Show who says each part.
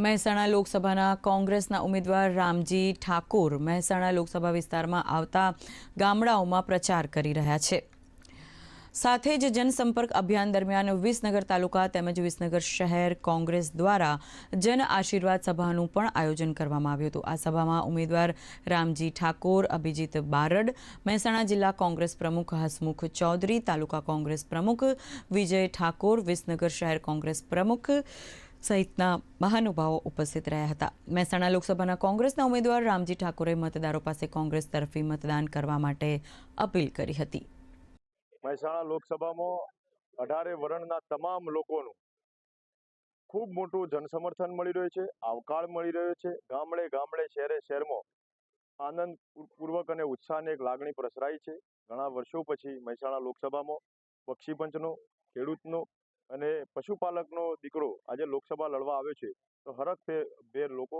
Speaker 1: મહેસાણા લોકસભાના કોંગ્રેસના ઉમેદવાર રામજી ઠાકોર મહેસાણા લોકસભા વિસ્તારમાં આવતા ગામડાઓમાં પ્રચાર કરી રહ્યા છે. સાથે જ જનસંપર્ક અભિયાન દરમિયાન વિસનગર તાલુકા તેમજ વિસનગર શહેર કોંગ્રેસ દ્વારા જન આશીર્વાદ સભાનું પણ આયોજન કરવામાં આવ્યું હતું. આ સભામાં ઉમેદવાર રામજી ઠાકોર, અભિજીત બારડ, મહેસાણા જિલ્લા કોંગ્રેસ પ્રમુખ હસમુખ ચૌધરી, તાલુકા કોંગ્રેસ પ્રમુખ વિજય ઠાકોર, વિસનગર શહેર કોંગ્રેસ પ્રમુખ સહિતના મહાનુભાવો ઉપસ્થિત રહ્યા હતા. મહેસાણા લોકસભાના કોંગ્રેસના ઉમેદવાર રામજી ઠાકોરે મતદારો પાસે કોંગ્રેસ તરફી મતદાન કરવા માટે અપીલ કરી હતી.
Speaker 2: મહેસાણા લોકસભામાં અઢારે વર્ણના તમામ લોકોનું ખૂબ મોટું જનસમર્થન મળી રહ્યું છે આવકાળ મળી રહ્યો છે. ગામડે ગામડે, શહેરે શહેરમાં આનંદ પૂર્વક અને ઉત્સાહની એક લાગણી પ્રસરાઈ છે. ઘણા વર્ષો પછી મહેસાણા લોકસભામાં પક્ષીપંચનો, ખેડૂતનો અને પશુપાલકનો દીકરો આજે લોકસભા લડવા આવ્યો છે તો હરખ ભેર લોકો